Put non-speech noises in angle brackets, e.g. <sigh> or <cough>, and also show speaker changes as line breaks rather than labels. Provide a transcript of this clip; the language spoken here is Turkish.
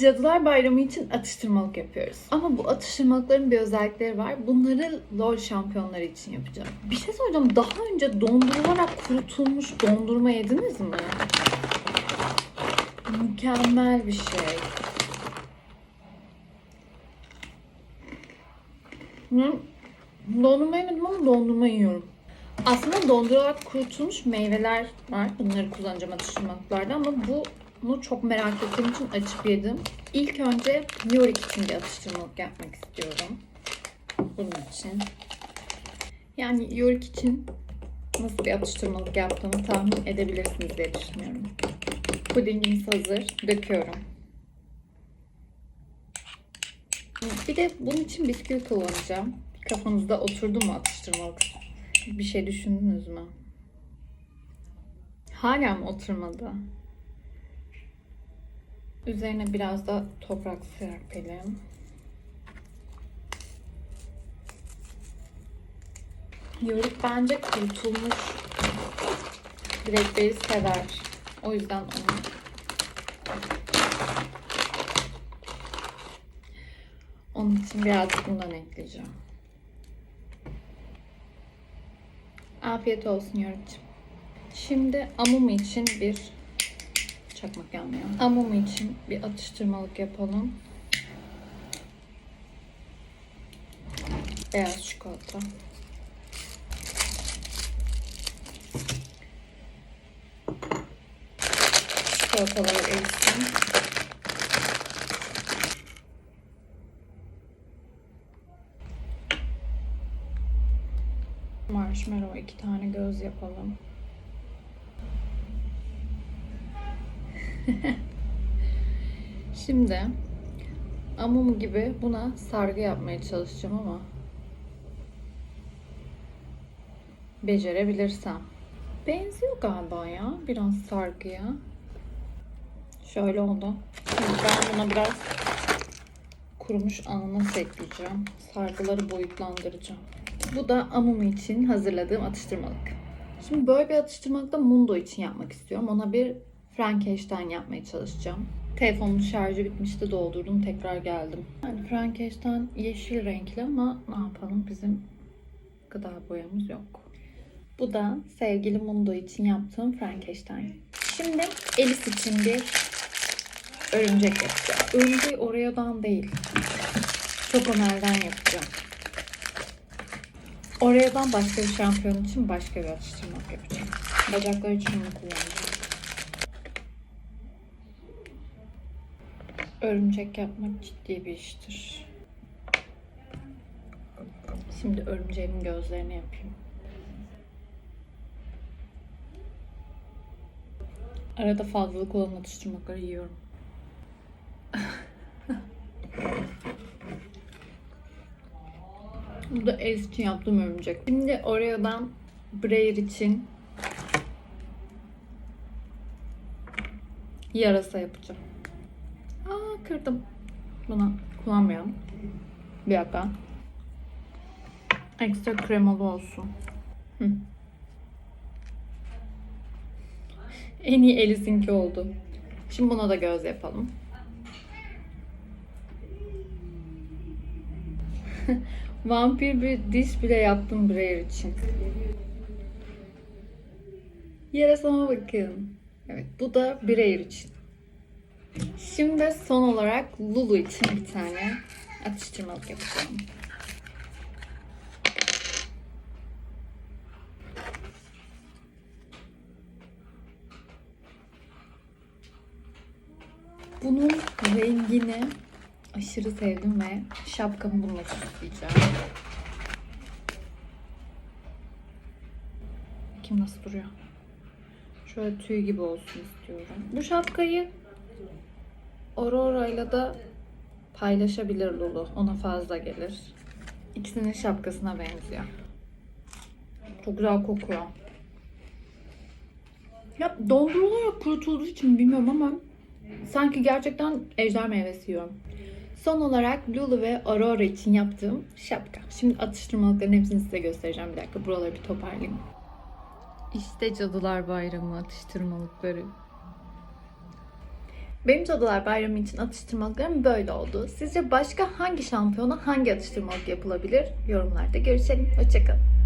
Cadılar Bayramı için atıştırmalık yapıyoruz. Ama bu atıştırmalıkların bir özellikleri var. Bunları LOL şampiyonları için yapacağım. Bir şey söyleyeceğim. Daha önce dondurularak kurutulmuş dondurma yediniz mi? Mükemmel bir şey. Hı? Dondurma yemedim ama dondurma yiyorum. Aslında dondurularak kurutulmuş meyveler var. Bunları kullanacağım atıştırmalıklarda ama bu bunu çok merak ettiğim için açıp yedim. İlk önce Yorick için bir atıştırmalık yapmak istiyorum. Bunun için. Yani Yorick için nasıl bir atıştırmalık yaptığımı tahmin edebilirsiniz diye düşünüyorum. Pudingimiz hazır. Döküyorum. Bir de bunun için bisküvi kullanacağım. Kafanızda oturdu mu atıştırmalık? Bir şey düşündünüz mü? Hala mı oturmadı? Üzerine biraz da toprak serpelim. Yörük bence kurutulmuş bilekleri sever. O yüzden onu onun için birazcık bundan ekleyeceğim. Afiyet olsun Yörük'cüğüm. Şimdi amumu için bir çakmak yanmıyor. Amumu için bir atıştırmalık yapalım. Beyaz çikolata. Çikolatalar erisin. Marshmallow iki tane göz yapalım. <laughs> Şimdi amum gibi buna sargı yapmaya çalışacağım ama becerebilirsem. Benziyor galiba ya biraz sargıya. Şöyle oldu. Şimdi ben buna biraz kurumuş ananas ekleyeceğim. Sargıları boyutlandıracağım. Bu da amumu için hazırladığım atıştırmalık. Şimdi böyle bir atıştırmalık da Mundo için yapmak istiyorum. Ona bir Frankenstein yapmaya çalışacağım. Telefonun şarjı bitmişti doldurdum tekrar geldim. Yani Frankenstein yeşil renkli ama ne yapalım bizim gıda boyamız yok. Bu da sevgili Mundo için yaptığım Frankenstein. Şimdi Alice için bir örümcek yapacağım. Örümceği Oreo'dan değil. Çokomel'den yapacağım. Oreo'dan başka bir şampiyon için başka bir atıştırmalık yapacağım. Bacaklar için kullanacağım. Örümcek yapmak ciddi bir iştir. Şimdi örümceğimin gözlerini yapayım. Arada fazlalık olan atıştırmalıkları yiyorum. <laughs> Bu da Ez için yaptığım örümcek. Şimdi Oreo'dan Brayer için yarasa yapacağım. Kırdım. Bunu kullanmayalım. Bir dakika. Ekstra kremalı olsun. Hı. En iyi Alice'inki oldu. Şimdi buna da göz yapalım. <laughs> Vampir bir diş bile yaptım Brayer için. Yarasama bakın. Evet bu da Brayer için. Şimdi son olarak Lulu için bir tane atıştırmalık yapacağım. Bunun rengini aşırı sevdim ve şapkamı bununla süsleyeceğim. Bakayım nasıl duruyor. Şöyle tüy gibi olsun istiyorum. Bu şapkayı Aurora ile de paylaşabilir Lulu. Ona fazla gelir. İkisinin şapkasına benziyor. Çok güzel kokuyor. Ya dondurularak kurutulduğu için bilmiyorum ama sanki gerçekten ejder meyvesi yiyorum. Son olarak Lulu ve Aurora için yaptığım şapka. Şimdi atıştırmalıkların hepsini size göstereceğim. Bir dakika buraları bir toparlayayım. İşte Cadılar Bayramı atıştırmalıkları. Benim Cadılar Bayramı için atıştırmalıklarım böyle oldu. Sizce başka hangi şampiyona hangi atıştırmalık yapılabilir? Yorumlarda görüşelim. Hoşçakalın.